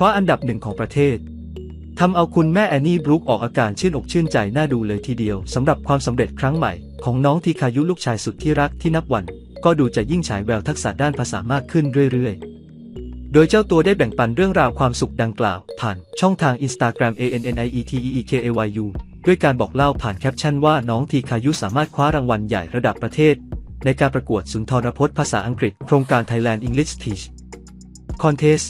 คว้าอันดับหนึ่งของประเทศทำเอาคุณแม่แอนนี่บรูคออกอาการชื่นอกชื่นใจน่าดูเลยทีเดียวสำหรับความสำเร็จครั้งใหม่ของน้องทีคายุลูกชายสุดที่รักที่นับวัน ก็ดูจะยิ่งฉายแววทักษะด้านภาษามากขึ้นเรื่อยๆโดยเจ้าตัวได้แบ่งปันเรื่องราวความสุขดังกล่าว ผ่านช่องทาง Instagram a n n i e t e e k a y u ด้วยการบอกเล่าผ่านแคปชั่นว่าน้องทีคายุสามารถคว้ารางวัลใหญ่ระดับประเทศ ในการประกวดสุนทรพจน์ภาษาอังกฤษ โครงการ Thailand English Teach Contest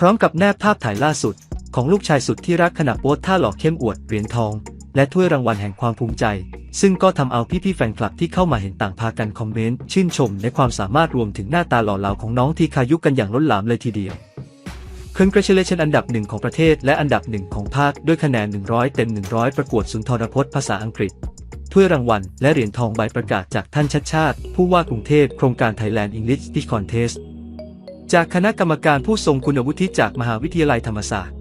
พร้อมกับแนบภาพถ่ายล่าสุด ของลูกชายสุดที่รักขณะโพสท่าหล่อเข้มอวดเหรียญทอง และถ้วยรางวัลแห่งความภูมิใจ ซึ่งก็ทำเอาพี่ๆแฟนคลับที่เข้ามาเห็นต่างพากันคอมเมนต์ชื่นชมในความสามารถรวมถึงหน้าตาหล่อเหลาของน้องทีคายุกันอย่างล้นหลามเลยทีเดียว Congratulations อันดับหนึ่งของประเทศและอันดับหนึ่งของภาคด้วยคะแนน 100 เต็ม 100 ประกวดสุนทรพจน์ภาษาอังกฤษถ้วยรางวัลและเหรียญทองใบประกาศจากท่านชัดชาติ ผู้ว่ากรุงเทพโครงการ Thailand English Speech Contest จากคณะกรรมการผู้ทรงคุณวุฒิจากมหาวิทยาลัยธรรมศาสตร์